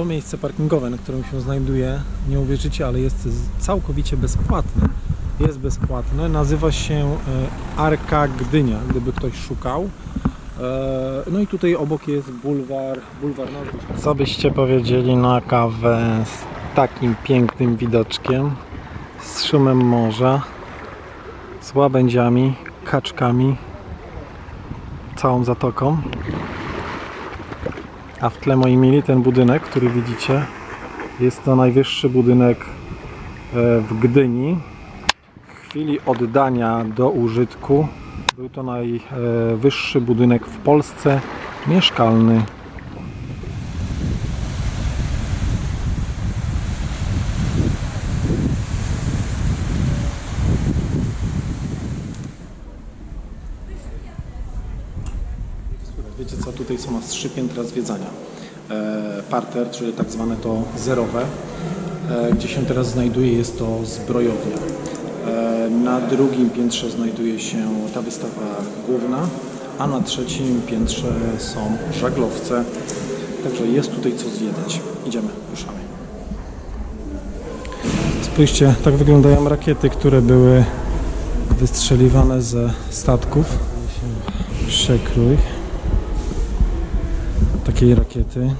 to miejsce parkingowe, na którym się znajduję, nie uwierzycie, ale jest całkowicie bezpłatne. Jest bezpłatne. Nazywa się e, Arka Gdynia, gdyby ktoś szukał. E, No i tutaj obok jest bulwar, bulwar Narodowy. Co byście powiedzieli na kawę z takim pięknym widoczkiem, z szumem morza, z łabędziami, kaczkami, całą zatoką? A w tle moi mili ten budynek, który widzicie, jest to najwyższy budynek e, w Gdyni. W chwili oddania do użytku był to najwyższy budynek w Polsce mieszkalny. Wiecie co, tutaj są aż trzy piętra zwiedzania. E, parter, czyli tak zwane to zerowe, e, gdzie się teraz znajduje, jest to zbrojownia. E, na drugim piętrze znajduje się ta wystawa główna, a na trzecim piętrze są żaglowce. Także jest tutaj co zwiedzać. Idziemy, ruszamy. Spójrzcie, tak wyglądają rakiety, które były wystrzeliwane ze statków. Przekrój takiej rakiety.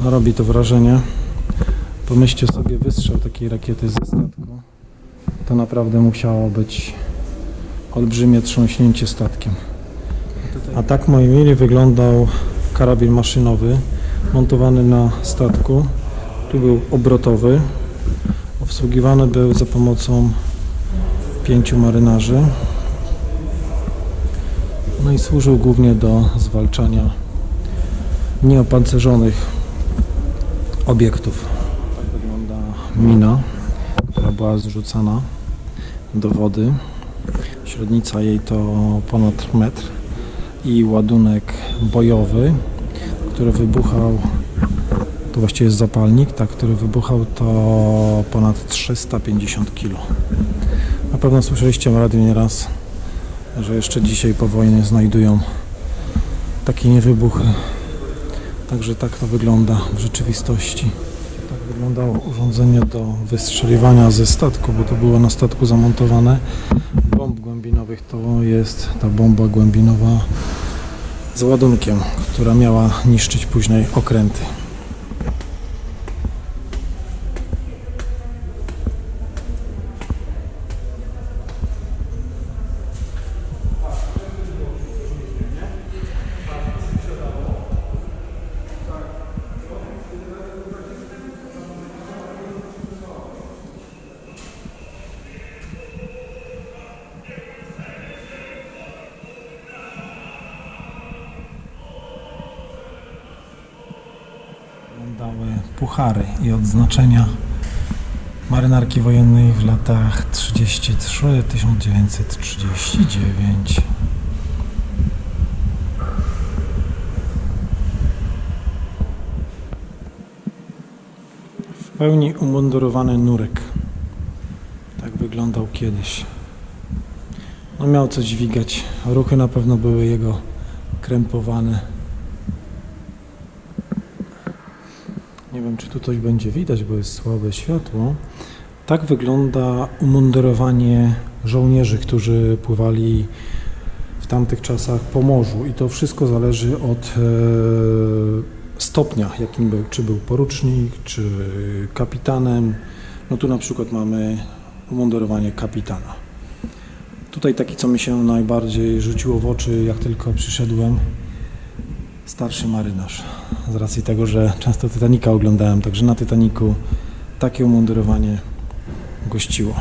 No robi to wrażenie. Pomyślcie sobie wystrzał takiej rakiety ze statku. To naprawdę musiało być olbrzymie trząśnięcie statkiem. A tak moi mili wyglądał karabin maszynowy montowany na statku. Tu był obrotowy. Obsługiwany był za pomocą pięciu marynarzy. No i służył głównie do zwalczania nieopancerzonych obiektów. Tak wygląda mina, która była zrzucana do wody. Średnica jej to ponad metr i ładunek bojowy, który wybuchał to właściwie jest zapalnik, tak, który wybuchał, to ponad 350 kg. Na pewno słyszeliście w radiu nieraz, że jeszcze dzisiaj po wojnie znajdują takie niewybuchy. Także tak to wygląda w rzeczywistości. Tak wyglądało urządzenie do wystrzeliwania ze statku, bo to było na statku zamontowane. Bomb głębinowych to jest ta bomba głębinowa z ładunkiem, która miała niszczyć później okręty. Wyglądały puchary i odznaczenia marynarki wojennej w latach 33-1939. W pełni umundurowany nurek. Tak wyglądał kiedyś. No miał coś dźwigać. Ruchy na pewno były jego krępowane. Nie wiem, czy tu coś będzie widać, bo jest słabe światło. Tak wygląda umundurowanie żołnierzy, którzy pływali w tamtych czasach po morzu. I to wszystko zależy od e, stopnia, jakim był. Czy był porucznik, czy kapitanem. No tu na przykład mamy umundurowanie kapitana. Tutaj taki, co mi się najbardziej rzuciło w oczy, jak tylko przyszedłem, starszy marynarz. Z racji tego, że często Titanica oglądałem, także na Titanicu takie umundurowanie gościło.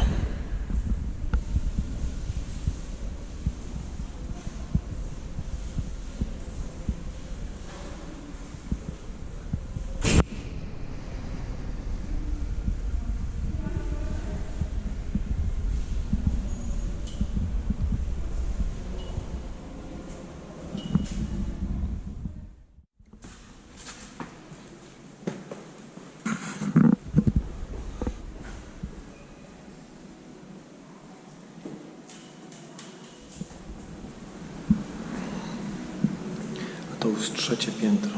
Trzecie piętro.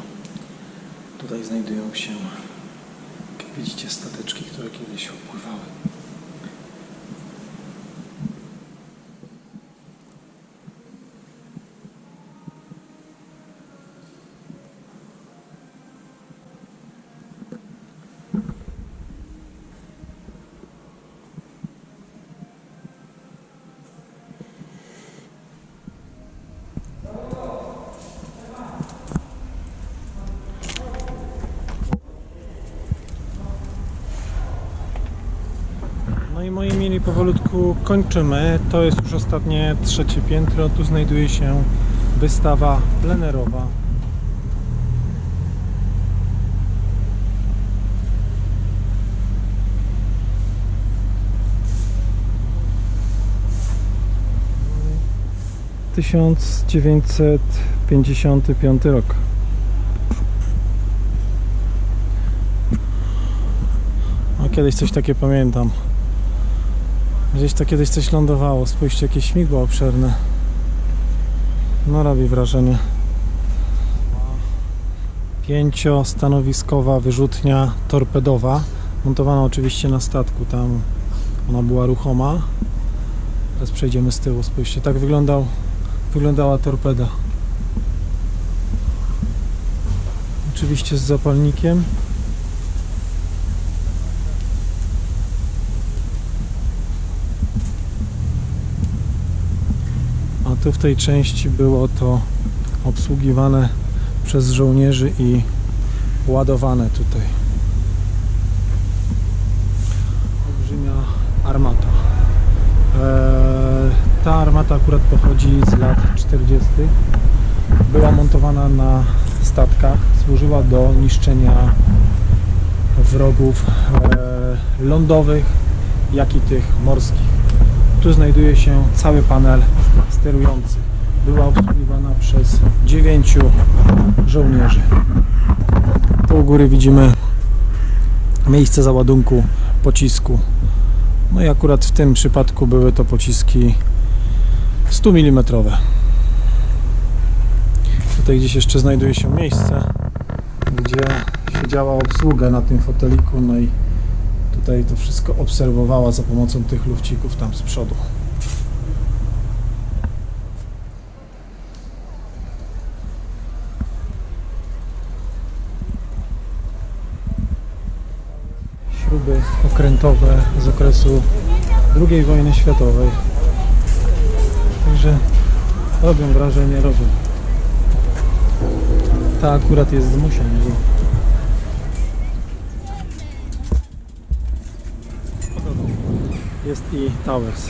Tutaj znajdują się, jak widzicie, stateczki, które kiedyś opływały. Moi mili, powolutku kończymy. To jest już ostatnie trzecie piętro. Tu znajduje się wystawa plenerowa. Tysiąc dziewięćset pięćdziesiąty piąty rok. Kiedyś coś takie pamiętam. Gdzieś to kiedyś coś lądowało. Spójrzcie, jakie śmigło obszerne. No robi wrażenie. Pięciostanowiskowa wyrzutnia torpedowa. Montowana oczywiście na statku. Tam ona była ruchoma. Teraz przejdziemy z tyłu. Spójrzcie, tak wyglądał, wyglądała torpeda. Oczywiście z zapalnikiem. Tu w tej części było to obsługiwane przez żołnierzy i ładowane tutaj. Olbrzymia armata. Eee, ta armata akurat pochodzi z lat 40. Była montowana na statkach, służyła do niszczenia wrogów e, lądowych, jak i tych morskich. Tu znajduje się cały panel sterujący. Była obsługiwana przez dziewięciu żołnierzy. Tu u góry widzimy miejsce załadunku pocisku. No i akurat w tym przypadku były to pociski 100 mm. Tutaj gdzieś jeszcze znajduje się miejsce, gdzie siedziała obsługa na tym foteliku, no i tutaj to wszystko obserwowała za pomocą tych lufcików tam z przodu. Śruby okrętowe z okresu II wojny światowej. Także robią wrażenie, robią. Ta akurat jest z. jest i Towers.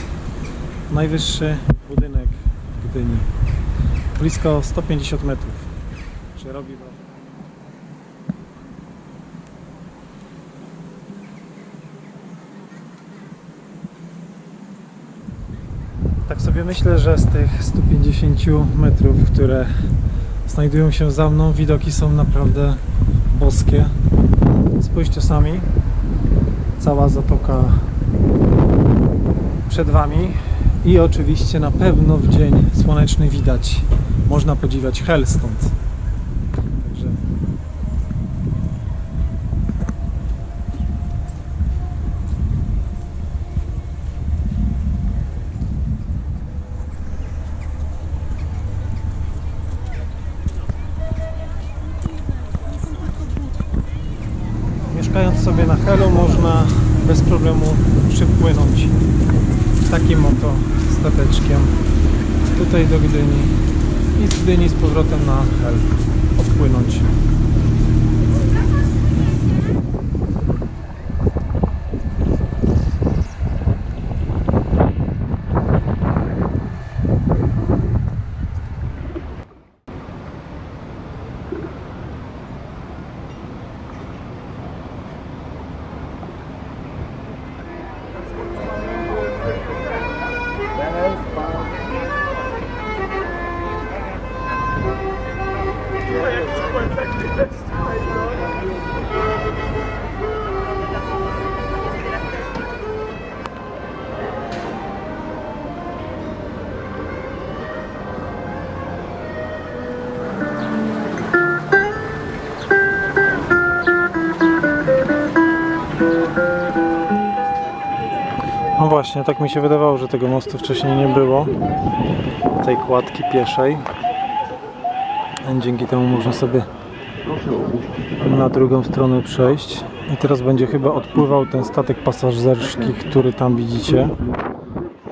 Najwyższy budynek w Gdyni. Blisko 150 metrów. Czy robi? Tak sobie myślę, że z tych 150 metrów, które znajdują się za mną, widoki są naprawdę boskie. Spójrzcie sami. Cała zatoka przed Wami i oczywiście na pewno w dzień słoneczny widać, można podziwiać hel stąd. Także Mieszkając sobie na Helu można bez problemu przypłynąć takim oto stateczkiem. Tutaj do Gdyni. I z Gdyni z powrotem na Hel odpłynąć. Właśnie, tak mi się wydawało, że tego mostu wcześniej nie było. Tej kładki pieszej. Dzięki temu można sobie na drugą stronę przejść. I teraz będzie chyba odpływał ten statek pasażerski, który tam widzicie.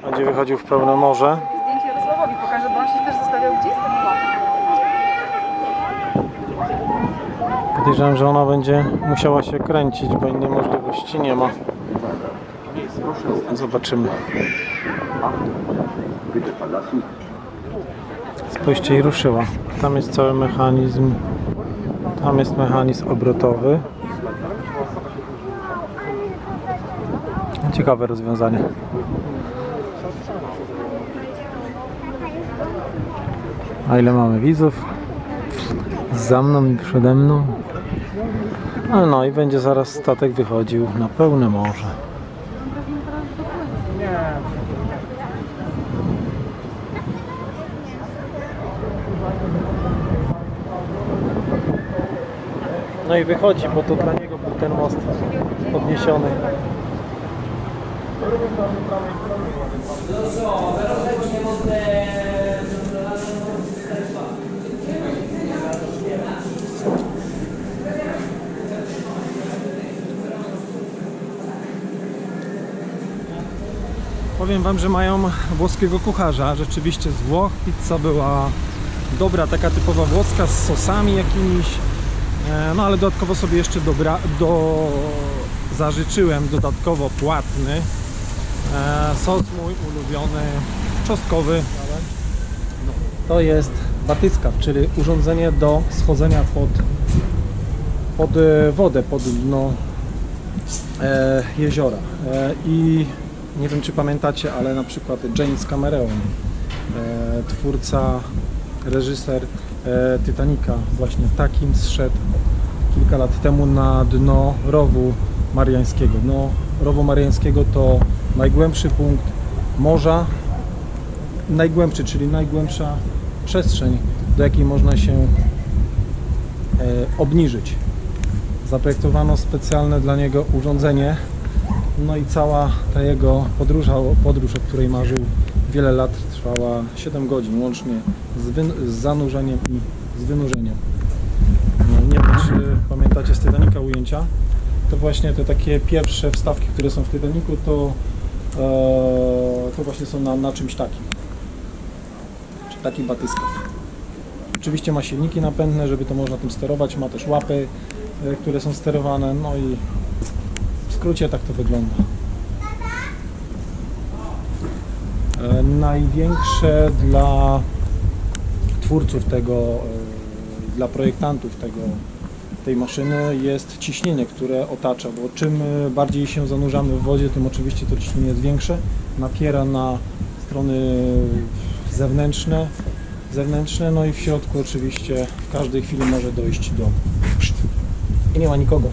Będzie wychodził w pełne morze. Zdjęcie Jarosławowi pokażę, bo on się też zostawiał gdzieś ten płat. Podejrzewam, że ona będzie musiała się kręcić, bo innej możliwości nie ma. Zobaczymy. Spójrzcie i ruszyła. Tam jest cały mechanizm. Tam jest mechanizm obrotowy. Ciekawe rozwiązanie. A ile mamy widzów? Za mną i przede mną. No, no i będzie zaraz statek wychodził na pełne morze. No i wychodzi, bo to dla niego był ten most podniesiony. Powiem Wam, że mają włoskiego kucharza. Rzeczywiście z Włoch pizza była dobra, taka typowa włoska z sosami jakimiś. E, No ale dodatkowo sobie jeszcze dobra, do, zażyczyłem dodatkowo płatny. E, Sos mój ulubiony, czosnkowy. To jest batyskaw, czyli urządzenie do schodzenia pod, pod e, wodę, pod dno e, jeziora. E, I nie wiem czy pamiętacie, ale na przykład James Cameron, e, twórca, reżyser Titanica, właśnie takim zszedł kilka lat temu na dno rowu mariańskiego. Dno rowu mariańskiego to najgłębszy punkt morza, najgłębszy, czyli najgłębsza przestrzeń, do jakiej można się e, obniżyć. Zaprojektowano specjalne dla niego urządzenie, no i cała ta jego podróż, podróż o której marzył wiele lat, trwała 7 godzin łącznie z, z zanurzeniem i z wynurzeniem. Nie wiem, czy pamiętacie z Titanica ujęcia. To właśnie te takie pierwsze wstawki, które są w Titanicu, to, e, to właśnie są na, na czymś takim. Czy taki batyskaw. Oczywiście ma silniki napędne, żeby to można tym sterować, ma też łapy, e, które są sterowane, no i w skrócie tak to wygląda. E, Największe dla twórców tego, e, dla projektantów tego, tej maszyny jest ciśnienie, które otacza, bo czym e, bardziej się zanurzamy w wodzie, tym oczywiście to ciśnienie jest większe, napiera na strony zewnętrzne, zewnętrzne, no i w środku oczywiście w każdej chwili może dojść do i nie ma nikogo.